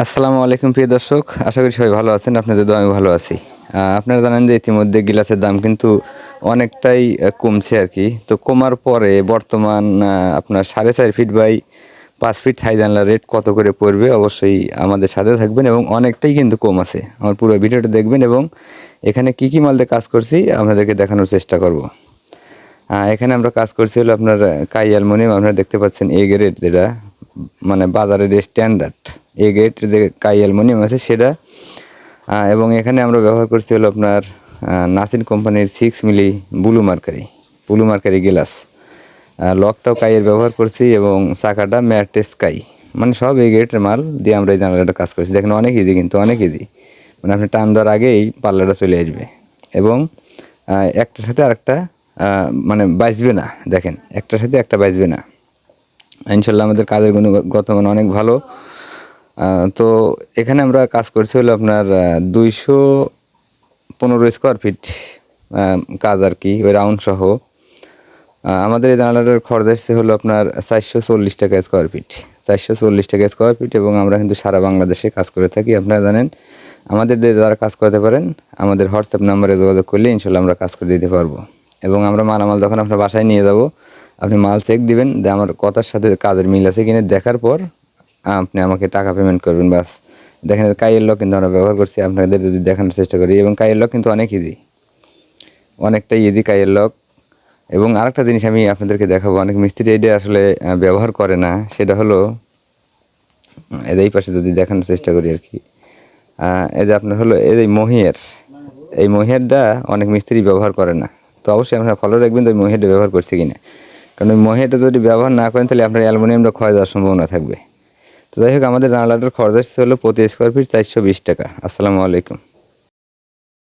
আসসালামু আলাইকুম প্রিয় দর্শক, আশা করি সবাই ভালো আছেন, আপনাদের আমি ভালো আছি। আপনারা জানেন যে ইতিমধ্যে গিলাসের দাম কিন্তু অনেকটাই কমছে আর কি। তো কমার পরে বর্তমান আপনার সাড়ে চার ফিট বাই পাঁচ ফিট থাই জানলার রেট কত করে পড়বে অবশ্যই আমাদের সাথে থাকবেন এবং অনেকটাই কিন্তু কম আছে। আমার পুরো ভিডিওটা দেখবেন এবং এখানে কি কি মাল দিয়ে কাজ করছি আপনাদেরকে দেখানোর চেষ্টা করব। এখানে আমরা কাজ করছি হলো আপনার কাই অ্যালমোনিয়াম আপনারা দেখতে পাচ্ছেন এ গ্রেড যেটা মানে বাজারের স্ট্যান্ডার্ড এ গ্রেড যে কাই অ্যালমোনিয়াম আছে সেটা এবং এখানে আমরা ব্যবহার করছি হলো আপনার নাসিন কোম্পানির six milli blue mercury blue mercury glass লকটাও কাইয়ের ব্যবহার করছি এবং চাকাটা ম্যাটেস কাই। মানে সব এই গ্রেডের মাল দিয়ে আমরা এই জানালাটা কাজ করছি। দেখেন অনেক ইজি কিন্তু অনেক ইজি মানে আপনি টান দেওয়ার আগেই পাল্লাটা চলে আসবে। এবং একটার সাথে আরেকটা মানে বাঁচবে না, দেখেন। একটার সাথে একটা বাঁচবে না। ইনশাল্লাহ আমাদের কাজের গুণগত মান অনেক ভালো। তো এখানে আমরা কাজ করছি হলো আপনার দুইশো পনেরো স্কোয়ার ফিট কাজ আর কি, ওই রাউন্ড সহ। আমাদের এই জানালাটার খরচ আসছে হলো আপনার চারশো চল্লিশ টাকা স্কোয়ার ফিট চারশো চল্লিশ টাকা স্কোয়ার ফিট এবং আমরা কিন্তু সারা বাংলাদেশে কাজ করে থাকি, আপনারা জানেন। আমাদের দিয়ে যারা কাজ করতে পারেন, আমাদের হোয়াটসঅ্যাপ নাম্বারে যোগাযোগ করলে ইনশাল্লাহ আমরা কাজ করে দিতে পারব। এবং আমরা মালামাল যখন আপনার বাসায় নিয়ে যাব, আপনি মাল চেক দিবেন যে আমার কথার সাথে কাজের মিল আছে কিনা দেখার পর আপনি আমাকে টাকা পেমেন্ট করবেন, বাস। দেখেন কাইয়ের লক কিন্তু আমরা ব্যবহার করছি, আপনাদের যদি দেখানোর চেষ্টা করি, এবং কাইয়ের লক কিন্তু অনেক ইজি অনেকটাই ইজি কাইয়ের লক এবং আরেকটা জিনিস আমি আপনাদেরকে দেখাবো, অনেক মিস্ত্রি এটা আসলে ব্যবহার করে না, সেটা হলো এদের পাশে যদি দেখানোর চেষ্টা করি আর কি। এই যে আপনার হলো, এই মহিয়ার, এই মহিয়ারটা অনেক মিস্ত্রি ব্যবহার করে না। তো অবশ্যই আপনারা ফলো রাখবেন তো ওই মহিয়ারটা ব্যবহার করছে কিনা। কারণ ওই মহিয়ারটা যদি ব্যবহার না করেন, তাহলে আপনার অ্যালুমিনিয়ামটা ক্ষয় যাওয়ার সম্ভাবনা থাকবে। তো যাই হোক, আমাদের জানালাটার খরচ হচ্ছে হলো প্রতি স্কোয়ার ফিট চারশো বিশ টাকা। আসসালামু আলাইকুম।